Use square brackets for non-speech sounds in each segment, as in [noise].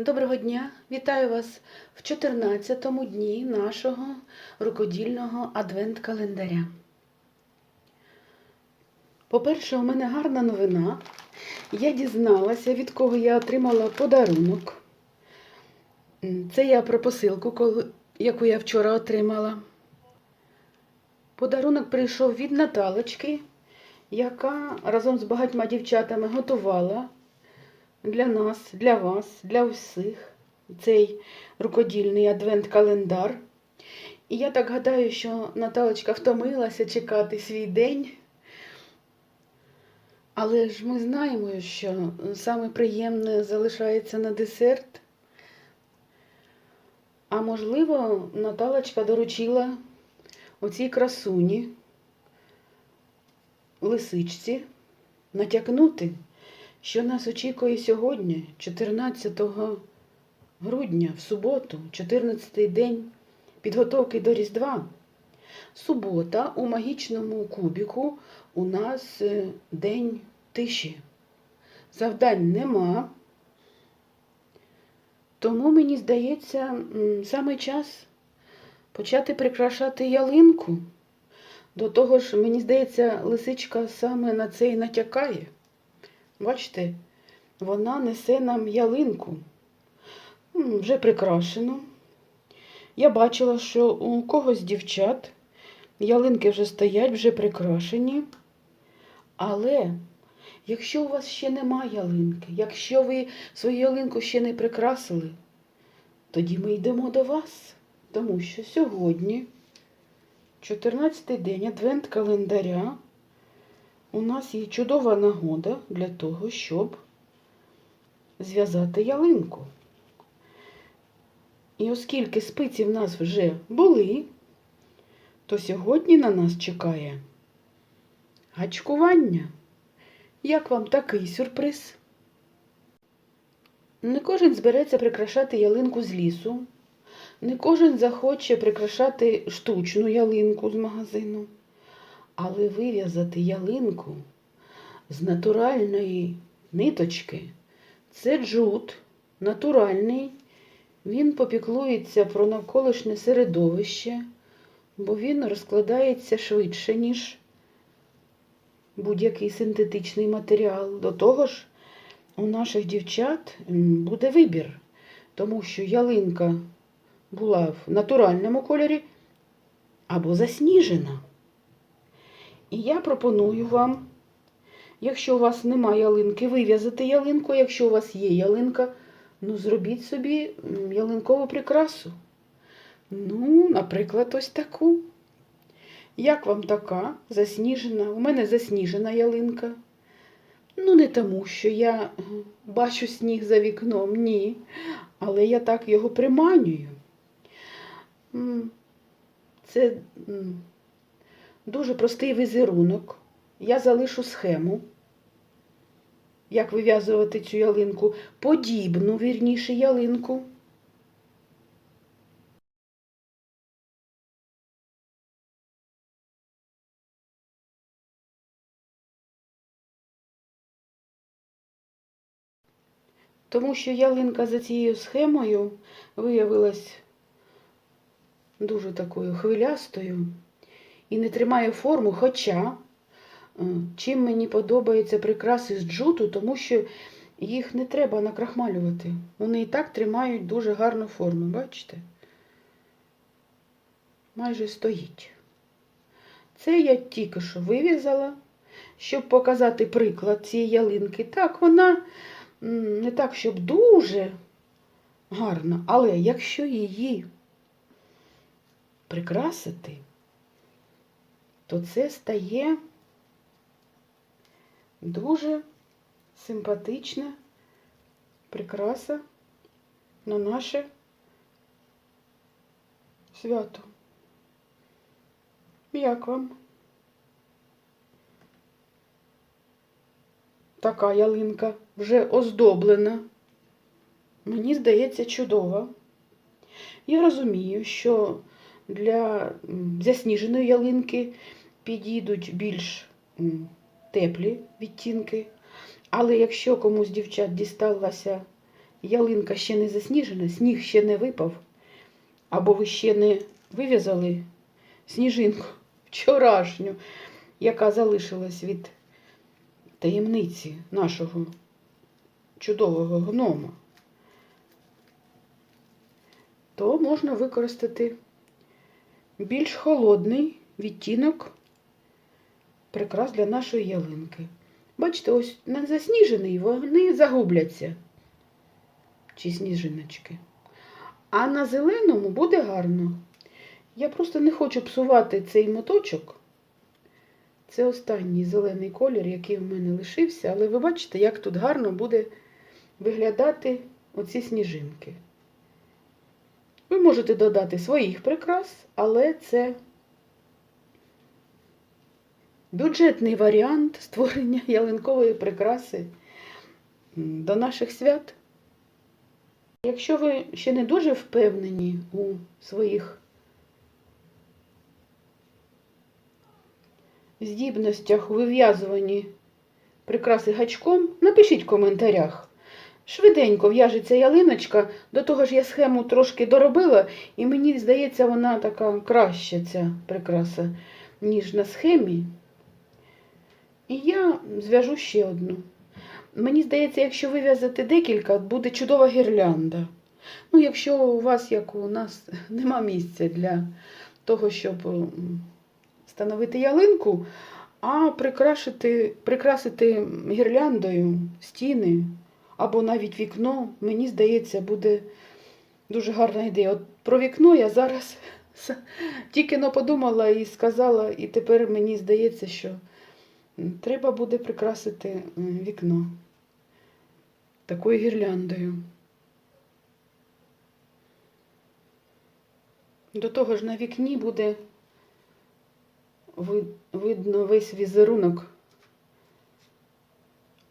Доброго дня! Вітаю вас в 14-му дні нашого рукодільного адвент-календаря. По-перше, у мене гарна новина. Я дізналася, від кого я отримала подарунок. Це я про посилку, яку я вчора отримала. Подарунок прийшов від Наталочки, яка разом з багатьма дівчатами готувала для нас, для вас, для всіх цей рукодільний адвент-календар. І я так гадаю, що Наталочка втомилася чекати свій день. Але ж ми знаємо, що саме приємне залишається на десерт. А можливо, Наталочка доручила оцій красуні, лисичці, натякнути, що нас очікує сьогодні, 14 грудня, в суботу, 14-й день підготовки до Різдва. Субота у магічному кубіку у нас е, день тиші. Завдань нема. Тому мені здається, саме час почати прикрашати ялинку. До того ж, мені здається, лисичка саме на це і натякає. Бачите, вона несе нам ялинку. Вже прикрашено. Я бачила, що у когось дівчат ялинки вже стоять, вже прикрашені. Але якщо у вас ще нема ялинки, якщо ви свою ялинку ще не прикрасили, тоді ми йдемо до вас. Тому що сьогодні, 14-й день адвент календаря, у нас є чудова нагода для того, щоб зв'язати ялинку. І оскільки спиці в нас вже були, то сьогодні на нас чекає гачкування. Як вам такий сюрприз? Не кожен збереться прикрашати ялинку з лісу, не кожен захоче прикрашати штучну ялинку з магазину. Але вив'язати ялинку з натуральної ниточки це джут, натуральний. Він попіклується про навколишнє середовище, бо він розкладається швидше, ніж будь-який синтетичний матеріал. До того ж, у наших дівчат буде вибір, тому що ялинка була в натуральному кольорі або засніжена. І я пропоную вам, якщо у вас немає ялинки, вив'язати ялинку, якщо у вас є ялинка, ну зробіть собі ялинкову прикрасу. Ну, наприклад, ось таку. Як вам така засніжена? У мене засніжена ялинка. Ну, не тому, що я е, бачу сніг за вікном, ні. Але я так його приманюю. Це дуже простий візерунок. Я залишу схему, як вив'язувати цю ялинку, подібну, вірніше, ялинку. Тому що ялинка за цією схемою виявилась дуже такою хвилястою і не тримає форму, хоча е, чим мені подобаються прикраси з джуту, тому що їх не треба накрахмалювати. Вони і так тримають дуже гарну форму, бачите? Майже стоїть. Це я тільки що вив'язала, щоб показати приклад цієї ялинки. Так, вона не так, щоб дуже гарна, але якщо її прикрасити, то це стає дуже симпатична прикраса на наше свято. Як вам? Така ялинка вже оздоблена. Мені здається, чудова. Я розумію, що для засніженої ялинки підійдуть більш теплі відтінки. Але якщо комусь дівчат дісталася ялинка ще не засніжена, сніг ще не випав, або ви ще не вив'язали сніжинку вчорашню, яка залишилась від таємниці нашого чудового гнома, то можна використати більш холодний відтінок прикрас для нашої ялинки. Бачите, ось на засніжений вони загубляться, чи сніжиночки. А на зеленому буде гарно. Я просто не хочу псувати цей моточок. Це останній зелений колір, який в мене лишився, але ви бачите, як тут гарно буде виглядати оці сніжинки. Ви можете додати своїх прикрас, але це бюджетний варіант створення [laughs] ялинкової прикраси до наших свят. Якщо ви ще не дуже впевнені у своїх здібностях у вив'язуванні прикраси гачком, напишіть в коментарях. Швиденько в'яжеться ялиночка, до того ж я схему трошки доробила, і мені здається, вона така краща, ця прикраса, ніж на схемі. І я зв'яжу ще одну. Мені здається, якщо вив'язати декілька, буде чудова гірлянда. Ну, якщо у вас, як у нас, [laughs] нема місця для того, щоб встановити ялинку, а прикрашити, прикрасити гірляндою стіни або навіть вікно, мені здається, буде дуже гарна ідея. От про вікно я зараз [laughs] тільки но подумала і сказала, і тепер мені здається, що треба буде прикрасити вікно такою гірляндою. До того ж на вікні буде видно весь візерунок.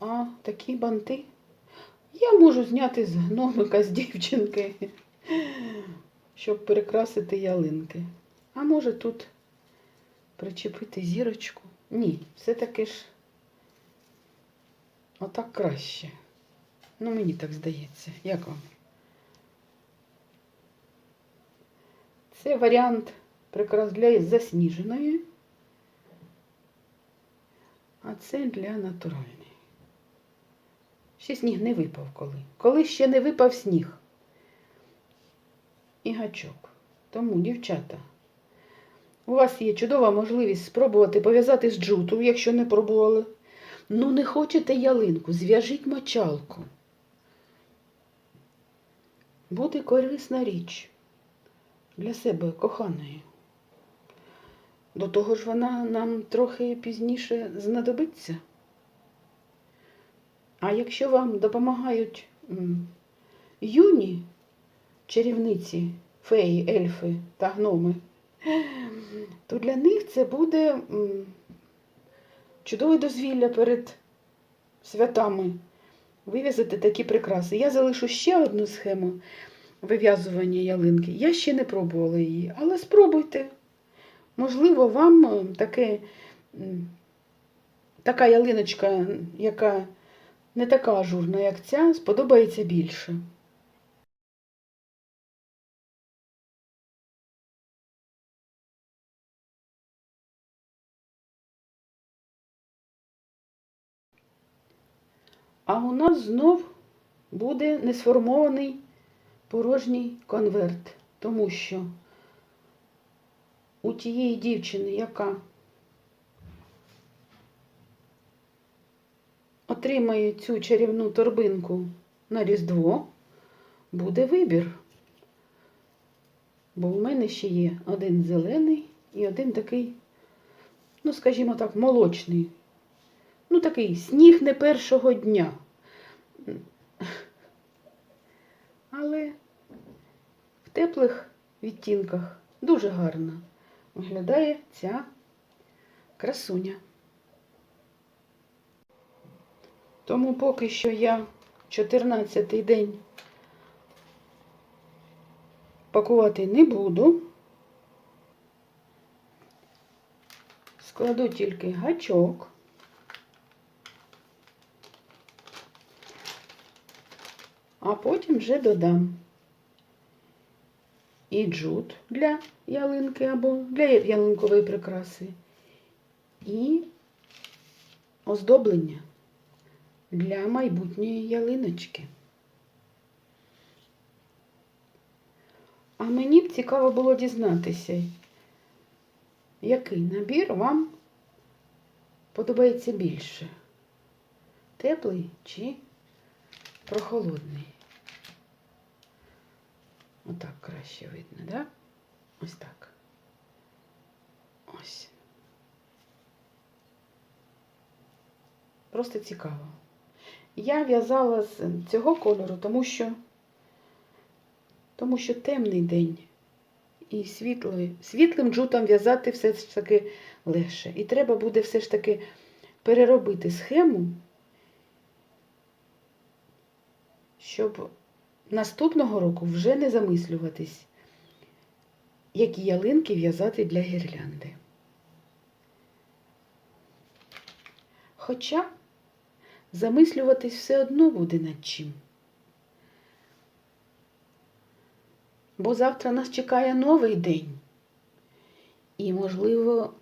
А такі банти я можу зняти з гномика, з дівчинки, щоб перекрасити ялинки. А може тут причепити зірочку? Ні, все-таки ж отак краще. Ну, мені так здається. Як вам? Це варіант прикрас для засніженої, а це для натуральної. Ще сніг не випав коли. Коли ще не випав сніг. І гачок. Тому, дівчата, у вас є чудова можливість спробувати пов'язати з джуту, якщо не пробували. Ну, не хочете ялинку, зв'яжіть мочалку. Буде корисна річ для себе коханої. До того ж вона нам трохи пізніше знадобиться. А якщо вам допомагають юні чарівниці, феї, ельфи та гноми, то для них це буде чудове дозвілля перед святами вив'язати такі прикраси. Я залишу ще одну схему вив'язування ялинки. Я ще не пробувала її, але спробуйте. Можливо, вам таке, така ялиночка, яка не така ажурна, як ця, сподобається більше. А у нас знов буде несформований порожній конверт, тому що у тієї дівчини, яка отримає цю чарівну торбинку на Різдво, буде вибір. Бо в мене ще є один зелений і один такий, ну, скажімо так, молочний. Ну, такий сніг не першого дня. Але в теплих відтінках дуже гарно виглядає ця красуня. Тому поки що я 14-й день пакувати не буду. Складу тільки гачок. А потім вже додам і джут для ялинки або для ялинкової прикраси, і оздоблення для майбутньої ялиночки. А мені б цікаво було дізнатися, який набір вам подобається більше? Теплий чи прохолодний? Отак краще видно, да? Ось так. Ось. Просто цікаво. Я в'язала з цього кольору, тому що, тому що темний день і світлий, світлим джутом в'язати все ж таки легше. І треба буде все ж таки переробити схему, щоб наступного року вже не замислюватись, які ялинки в'язати для гірлянди. Хоча замислюватись все одно буде над чим. Бо завтра нас чекає новий день і, можливо,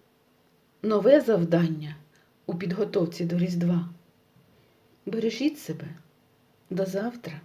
нове завдання у підготовці до Різдва. Бережіть себе. До завтра.